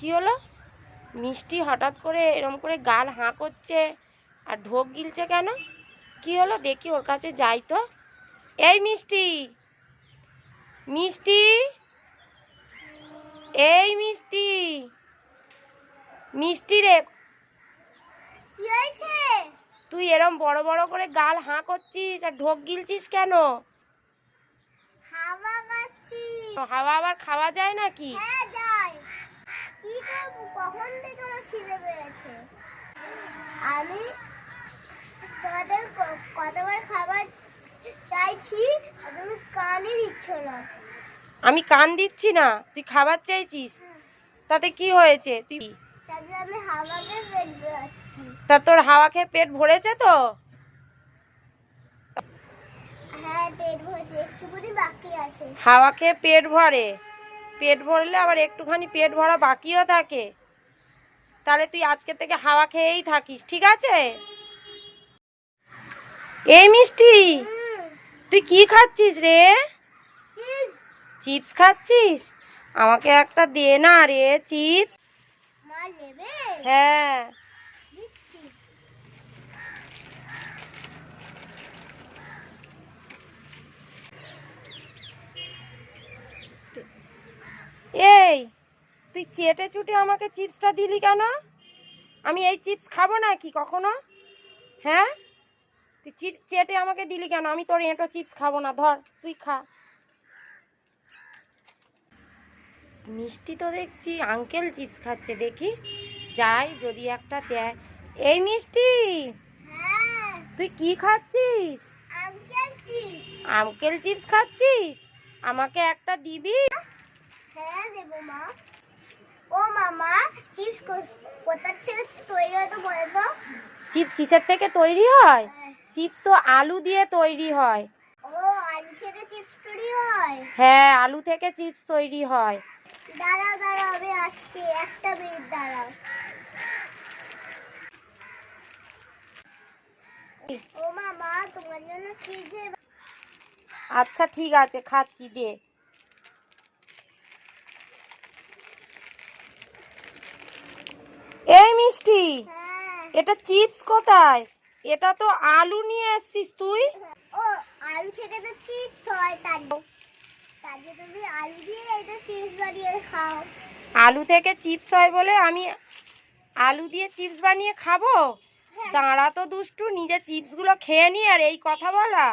কি হলো? মিষ্টি হঠাৎ করে এরম করে গাল হাঁ করছে আর ঢোক গিলছে কেন? কি হলো? দেখি ওর কাছে যাই তো। এই মিষ্টি মিষ্টি এই মিষ্টি মিষ্টি রে। তুই এরম বড় বড় করে গাল হাঁ করছিস আর ঢোক গিলছিস কেন? হাওয়া আবার খাওয়া যায় নাকি? হ্যাঁ কখন থেকে আমার খিদে পেয়েছে? আমি তোমাদের কতবার খাবার চাইছি তুমি কানই দিচ্ছ না। আমি কান দিচ্ছি না তুই খাবার চাইছিস? তাতে কি হয়েছে? তুই আমি হাওয়াকে পেট বেরোচ্ছি তা তোর হাওয়া খেয়ে পেট ভরেছে তো? হ্যাঁ পেট ভরছে একটুখানি বাকি আছে। হাওয়া খেয়ে পেট ভরে? পেট ভরলে আবার একটুখানি পেট ভরা বাকিও থাকে। তাহলে তুই আজকে থেকে হাওয়া খেয়েই থাকিস ঠিক আছে? এই মিষ্টি তুই কি খাচ্ছিস রে? চিপস খাচ্ছিস? আমাকে একটা দে না রে চিপস। হ্যাঁ দিচ্ছি এই তুই চেটে চুটে আমাকে চিপসটা দিলি কেন? আমি এই চিপস খাব না কি কখনো? হ্যাঁ? তুই চেটে আমাকে দিলি কেন? আমি তোর এঁটো চিপস খাব না ধর তুই খা। মিষ্টি তো দেখছি আঙ্কেল চিপস খাচ্ছে দেখি। যাই যদি একটা দেয়। এই মিষ্টি! হ্যাঁ। তুই কি খাচ্ছিস? আঙ্কেল চিপস খাচ্ছিস? আমাকে একটা দিবি? হ্যাঁ দেবো মা। ও মামা চিপস কোথা থেকে তৈরি হতো বলে তো? চিপস কিসের থেকে তৈরি হয়? হ্যাঁ। চিপস তো আলু দিয়ে তৈরি হয়। ও আলু থেকে চিপস তৈরি হয়? হ্যাঁ আলু থেকে চিপস তৈরি হয়। দাঁড়াও দাঁড়াও আমি আসছি। একটা মিনিট দাঁড়াও। ও মামা তোমার জন্য কি আচ্ছা ঠিক আছে খাচ্ছি দে এই মিষ্টি? এটা চিপস কোথায়? এটা তো আলু নিয়ে এসছিস তুই। ও আলু থেকে তো চিপস হয় তার তাকে তুমি আলু দিয়ে এটা চিপস বানিয়ে খাও। আলু থেকে চিপস হয় বলে আমি আলু দিয়ে চিপস বানিয়ে খাব? হ্যাঁ। দাঁড়া তো দুষ্টু নিজে চিপসগুলো খেয়ে নি আর এই কথা বলা।